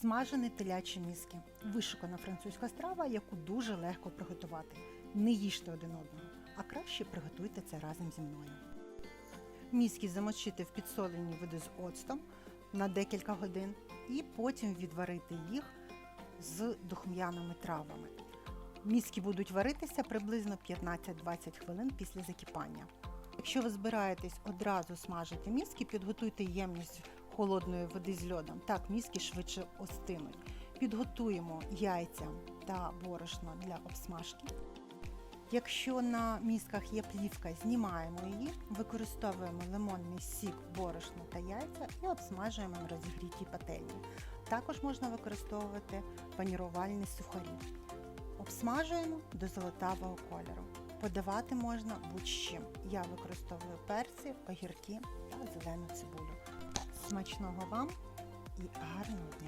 Смажені телячі мізки. Вишукана французька страва, яку дуже легко приготувати. Не їжте один одного, а краще приготуйте це разом зі мною. Мізки замочити в підсоленій воді з оцтом на декілька годин і потім відварити їх з духм'яними травами. Мізки будуть варитися приблизно 15-20 хвилин після закипання. Якщо ви збираєтесь одразу смажити мізки, підготуйте ємність холодної води з льодом. Так мізки швидше остинуть. Підготуємо яйця та борошно для обсмажки. Якщо на мізках є плівка, знімаємо її, використовуємо лимонний сік, борошно та яйця і обсмажуємо на розігрітій пательні. Також можна використовувати панірувальні сухарі. Обсмажуємо до золотавого кольору. Подавати можна будь-чим. Я використовую перці, огірки та зелену цибулю. Смачного вам і гарного дня!